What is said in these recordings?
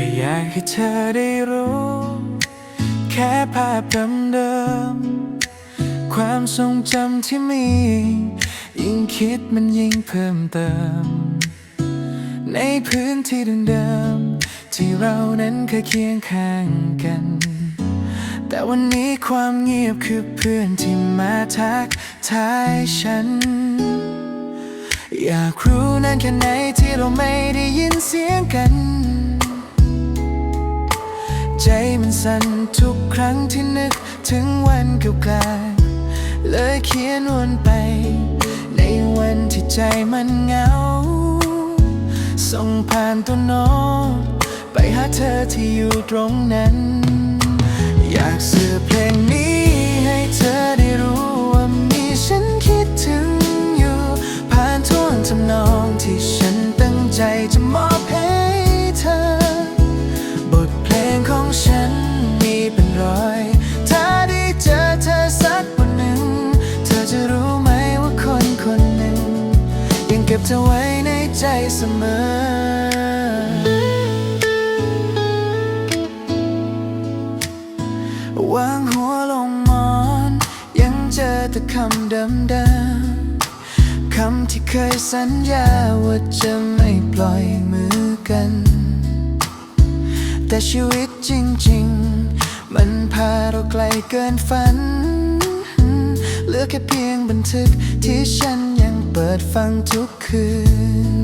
ค่อยากให้เธอได้รู้ แค่ภาพเดิมๆความทรงจำที่มี ยิ่งคิดมันยิ่งเพิ่มเติม ในพื้นที่เดิมๆที่เรานั้นเคยเคียงข้างกัน แต่วันนี้ความเงียบคือเพื่อนที่มาทักทายฉันอยากรู้นานแค่ไหนที่เราไม่ได้ยินเสียงกัน สั่นทุกครั้งที่นึกถึงวันเก่าๆเลยเขียนวนไป ในวันที่ใจมันเหงา ส่งผ่านตัวโน้ตไปหาเธอที่อยู่ตรงนั้น ใจเสมอวางหัวลงมอน ยังเจอแต่คำเดิมๆคำที่เคยสัญญาว่าจะไม่ปล่อยมือกัน แต่ชีวิตจริง ๆ มันพาเราไกลเกินฝัน เหลือแค่เพียงบันทึกที่ฉันยังเปิดฟังทุกคืน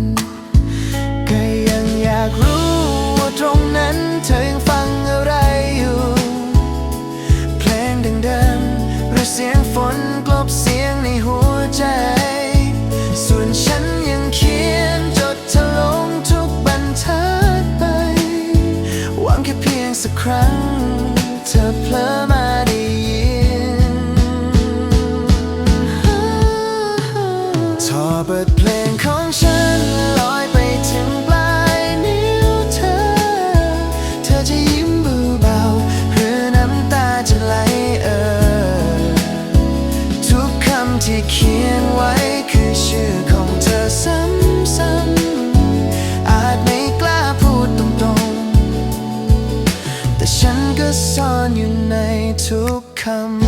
ค่เพีย ทุกคำ